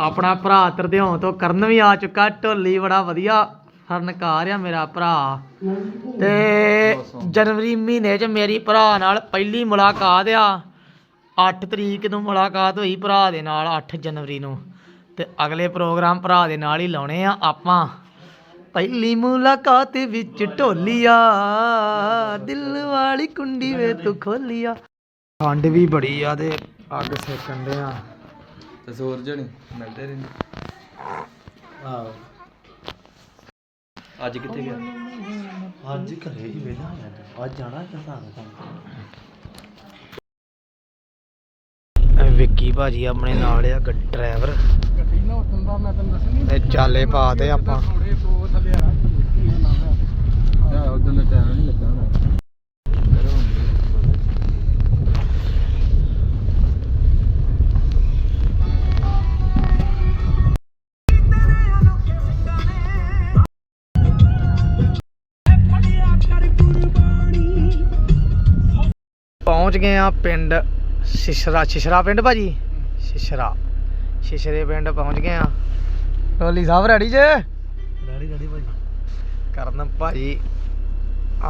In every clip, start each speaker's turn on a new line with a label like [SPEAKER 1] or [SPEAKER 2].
[SPEAKER 1] ਆਪਣਾ ਭਰਾ ਤਰਦਿਉਂ ਤੋਂ ਕਰਨ ਵੀ ਆ ਚੁੱਕਾ, ਢੋਲੀ ਬੜਾ ਵਧੀਆ ਫਰਨਕਾਰ ਆ ਮੇਰਾ ਭਰਾ। ਤੇ ਜਨਵਰੀ ਮਹੀਨੇ 'ਚ ਮੇਰੀ ਭਰਾ ਨਾਲ ਪਹਿਲੀ ਮੁਲਾਕਾਤ ਆ। 8 ਤਰੀਕ ਨੂੰ ਮੁਲਾਕਾਤ ਹੋਈ ਭਰਾ ਦੇ ਨਾਲ 8 ਜਨਵਰੀ ਨੂੰ। ਤੇ ਅਗਲੇ ਪ੍ਰੋਗਰਾਮ ਭਰਾ ਦੇ ਨਾਲ ਹੀ ਲਾਉਣੇ ਆ ਆਪਾਂ। ਪਹਿਲੀ ਮੁਲਾਕਾਤ ਵਿੱਚ ਢੋਲੀਆ ਦਿਲ ਵਾਲੀ ਕੁੰਡੀ ਵੇ ਤੂੰ ਖੋਲੀਆ ਠੰਡ ਵੀ ਬੜੀ ਆ ਤੇ ਅੱਗ ਸੇਕਣ ਦੇ ਆ
[SPEAKER 2] ਤੇ ਸੂਰਜ ਨਹੀਂ ਮਿਲਦੇ ਰਹਿੰਦੇ
[SPEAKER 1] ਆਹੋ।
[SPEAKER 2] ਅੱਜ ਕਿੱਥੇ ਗਿਆ?
[SPEAKER 1] ਅੱਜ ਘਰੇ ਹੀ ਵੇਲਾ ਅੱਜ ਜਾਣਾ ਕਿਸਾਨ ਵਿੱਕੀ ਭਾਜੀ ਆਪਣੇ ਨਾਲ ਆ ਗੱਡੀ ਡਰਾਈਵਰ
[SPEAKER 2] ਗੱਡੀ ਨਾ ਉਤੋਂ ਦਾ ਮੈਂ ਤੈਨੂੰ ਦੱਸਣੀ
[SPEAKER 1] ਤੇ ਚਾਲੇ ਪਾ ਤੇ ਆਪਾਂ। ਪਹੁੰਚ ਗਏ ਆ ਪਿੰਡ ਸ਼ਿਸ਼ਰਾ ਸ਼ਿਸ਼ਰਾ ਪਿੰਡ ਭਾਜੀ? ਸ਼ਿਸ਼ਰਾ। ਸ਼ਿਸ਼ਰੇ ਪਿੰਡ ਪਹੁੰਚ ਗਏ ਆ ਟੋਲੀ ਸਾਹਿਬ ਰੈਡੀ ਜੇ?
[SPEAKER 2] ਰੈਡੀ ਰੈਡੀ ਭਾਈ
[SPEAKER 1] ਕਰਨ ਭਾਜੀ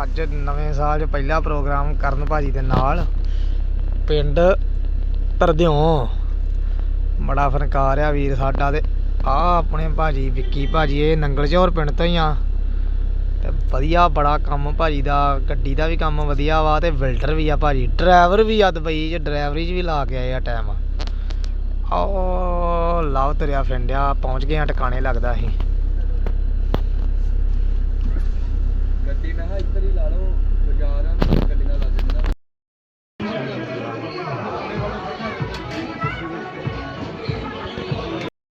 [SPEAKER 1] ਅੱਜ ਨਵੇਂ ਸਾਲ 'ਚ ਪਹਿਲਾ ਪ੍ਰੋਗਰਾਮ ਕਰਨ ਭਾਜੀ ਦੇ ਨਾਲ ਪਿੰਡ ਤਰਦਿਓਂ ਬੜਾ ਫਨਕਾਰ ਆ ਵੀਰ ਸਾਡਾ ਤੇ ਆ ਆਪਣੇ ਭਾਜੀ ਵਿੱਕੀ ਭਾਜੀ ਇਹ ਨੰਗਲ ਚੌਰ ਪਿੰਡ ਤੋਂ ਹੀ ਆ। ਵਧੀਆ ਬੜਾ ਕੰਮ ਭਾਜੀ ਦਾ ਗੱਡੀ ਦਾ ਵੀ ਕੰਮ ਵਧੀਆ ਵਾ ਤੇ ਵਿਲਡਰ ਵੀ ਆ ਭਾਜੀ। ਡਰਾਈਵਰ ਵੀ ਆ ਦੁਬਈ 'ਚ ਡਰਾਈਵਰੀ 'ਚ ਵੀ ਲਾ ਕੇ ਆਏ ਆ ਟਾਈਮ ਆਓ ਲਵ ਤਰਿਆ ਫਿੰਡਿਆ ਪਹੁੰਚ ਗਏ ਆ ਟਿਕਾਣੇ ਲੱਗਦਾ ਅਸੀਂ।
[SPEAKER 2] ਗੱਡੀ ਮੈਂ ਕਿਹਾ ਇੱਧਰ ਹੀ ਲਾ ਲਓ ਬਾਜ਼ਾਰ ਆ ਤੇ ਗੱਡੀਆਂ ਲੱਗ ਜਾਂਦੀਆਂ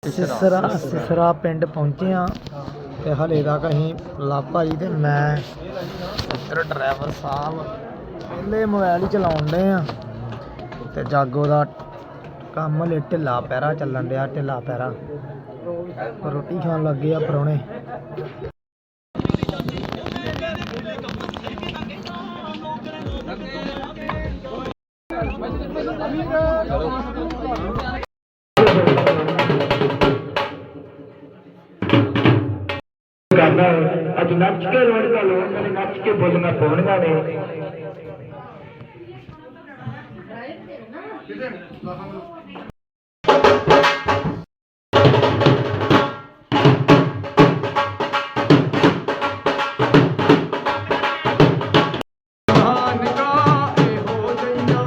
[SPEAKER 1] ਸਿਸਰਾ ਸਿਸਰਾ ਪਿੰਡ ਪਹੁੰਚੇ ਆ। ਤੇ ਹਲੇ ਤੱਕ ਅਸੀਂ ਲਾਪਾ ਜੀ ਤੇ ਮੈਂ ਇੱਧਰ ਡਰਾਈਵਰ ਸਾਹਿਬ ਪਹਿਲੇ ਮੋਬਾਈਲ ਹੀ ਚਲਾਉਣ ਦੇ ਆ। ਤੇ ਜਾਗੋ ਦਾ ਕੰਮ ਹਲੇ ਢਿੱਲਾ ਪੈਰਾ ਚੱਲਣ ਡਿਆ, ਢਿੱਲਾ ਪੈਰਾ। ਰੋਟੀ ਖਾਣ ਲੱਗੇ ਆ ਪਰੋਣੇ।
[SPEAKER 3] ਕਰਨਾ ਅੱਜ ਨੱਚ ਕੇ ਰੋਣੀਆਂ ਲੋਕਾਂ ਨੇ ਨੱਚ ਕੇ ਬੋਲੀਆਂ ਪਾਉਣੀਆਂ ਨੇ
[SPEAKER 1] ਨਾਨਕਾ ਇਹੋ ਜਈਆਂ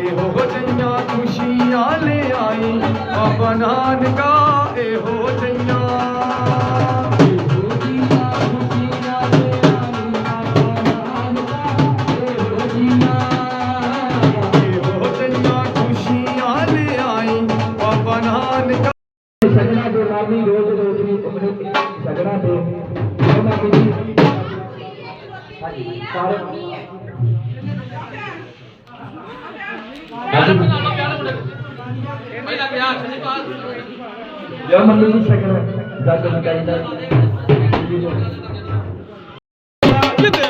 [SPEAKER 1] ਇਹੋ ਜਈਆਂ ਖੁਸ਼ੀਆਂ ਲੈ ਆਈ। ਬਾਬਾ ਨਾਨਕਾ ਇਹੋ
[SPEAKER 3] ਸਜਣਾ ਦੇ ਉਹਨਾਂ ਦੀ ਹਾਂਜੀ। ਸਾਰੇ ਜੋ ਮੰਨੀ ਦੀ ਸਗਣ ਜੱਗ ਮਕਾਈ ਦਾ
[SPEAKER 1] ਜਿੱਦੇ ਵਿੱਚ ਨੱਚਦੀਆਂ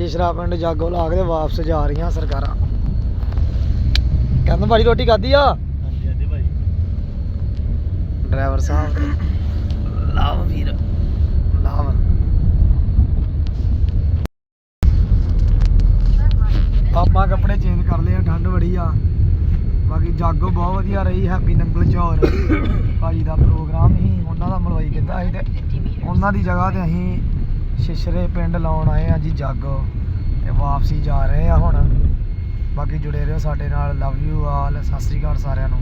[SPEAKER 1] ਸ਼ਿਸ਼ਰਾ ਪਿੰਡ ਜਾਗੋ ਲਾ ਕੇ ਵਾਪਸ ਜਾ ਰਹੀਆਂ ਸਰਕਾਰਾਂ। ਕਹਿੰਦਾ ਭਾਜੀ ਰੋਟੀ ਖਾਧੀ ਆ?
[SPEAKER 2] ਹਾਂਜੀ ਹਾਂਜੀ ਭਾਈ
[SPEAKER 1] ਡਰਾਈਵਰ ਸਾਹਿਬ। ਲਾਭ ਵੀਰ ਲਾਭ ਆਪਾਂ ਕੱਪੜੇ ਚੇਂਜ ਕਰ ਲਏ ਆ ਠੰਡ ਬੜੀ ਆ। ਬਾਕੀ ਜਾਗੋ ਬਹੁਤ ਵਧੀਆ ਰਹੀ ਹੈਪੀ ਨੰਗਲ ਚੌਰ। ਭਾਜੀ ਦਾ ਪ੍ਰੋਗਰਾਮ ਸੀ ਉਹਨਾਂ ਦਾ ਮਲਵਾਈ ਕੀਤਾ ਸੀ ਤੇ ਉਹਨਾਂ ਦੀ ਜਗ੍ਹਾ ਤੇ ਅਸੀਂ ਸ਼ਿਸ਼ਰੇ ਪਿੰਡ ਲਾਉਣ ਆਏ ਆ ਜੀ ਜਾਗੋ ਤੇ ਵਾਪਸੀ ਜਾ ਰਹੇ ਆ ਹੁਣ। ਬਾਕੀ ਜੁੜੇ ਰਹੋ ਸਾਡੇ ਨਾਲ। Love you all Sat Sri ਅਕਾਲ ਸਾਰਿਆਂ ਨੂੰ।